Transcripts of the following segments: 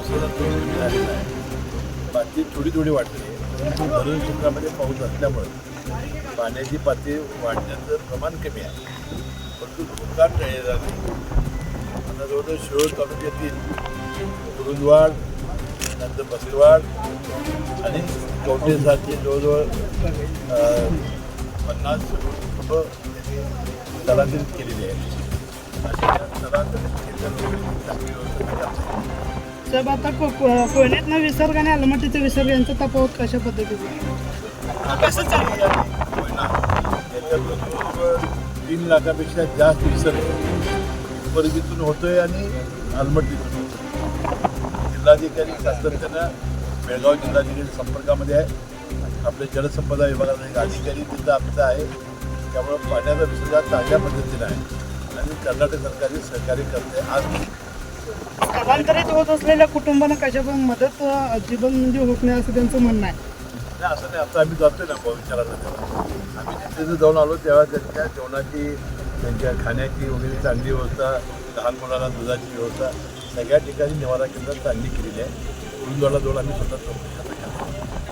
पावसाचा थोडी झालेला आहे पातळी थोडी थोडी वाटते परंतु धरण क्षेत्रामध्ये पाऊस असल्यामुळे पाण्याची पातळी वाढण्याचं प्रमाण कमी आहे. परंतु धोका टळलेला नाही आता जवळजवळ शिरोळ तालुक्यातील गुरुद्वाड नंतर बसवाड आणि कवटेसारखे जवळजवळ पन्नास स्थलांतरित केलेली आहे अशा स्थलांतरित केलेल्या लोकांची चांगली व्यवस्था साहेब आता कोयनेत ना विसर्ग आणि अलमटीचं विसर्ग यांचा तफावत कशा पद्धतीचा? कसं चालू तीन लाखापेक्षा जास्त विसर्ग परगीतून होतोय आणि अलमटीतून होतोय. जिल्हाधिकारी शास्त्रज्ञ बेळगाव जिल्हाधिकारी संपर्कामध्ये आहे. आपले जलसंपदा विभागाचा एक अधिकारी तिथं आमचा आहे. त्यामुळं पाण्याचा विसर्ग चांगल्या पद्धतीने आहे. आणि कर्नाटक सरकारने सहकार्य करते आज स्थलांतरित होत असलेल्या कुटुंबांना कशा पण मदत अजिबात म्हणजे होत नाही असं त्यांचं म्हणणं आहे. नाही असं नाही. आता आम्ही जातोय ना भाऊ विचारायला तेव्हा आम्ही तिथे जाऊन आलो तेव्हा त्यांच्या जेवणाची त्यांच्या खाण्याची वगैरे चांगली व्यवस्था लहान मुलांना दुधाची व्यवस्था सगळ्या ठिकाणी निवारा केंद्र चांगली केलेली आहे. उरुंदवाडला जाऊन आम्ही स्वतः चौकशी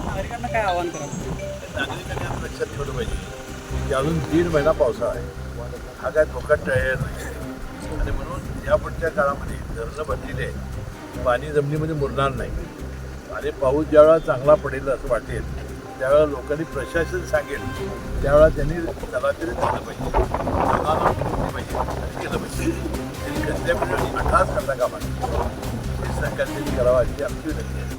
नागरिकांना काय आव्हान करा नागरिकांनी आता लक्षात ठेवलं पाहिजे की अजून दीड महिना पावसाळा आहे. हा काय धोका नाही आणि म्हणून यापुढच्या काळामध्ये धरणं भरलेली आहे पाणी जमिनीमध्ये मुरणार नाही. आणि पाऊस ज्यावेळा चांगला पडेल असं वाटेल त्यावेळेला लोकांनी प्रशासन सांगेल त्यावेळेला त्यांनी स्थलांतरित झालं पाहिजे. पाहिजे. आणि केलं पाहिजे. त्यांनी कसल्या करता कामा हे सहकार्य त्यांनी अशी आमची विनंती आहे.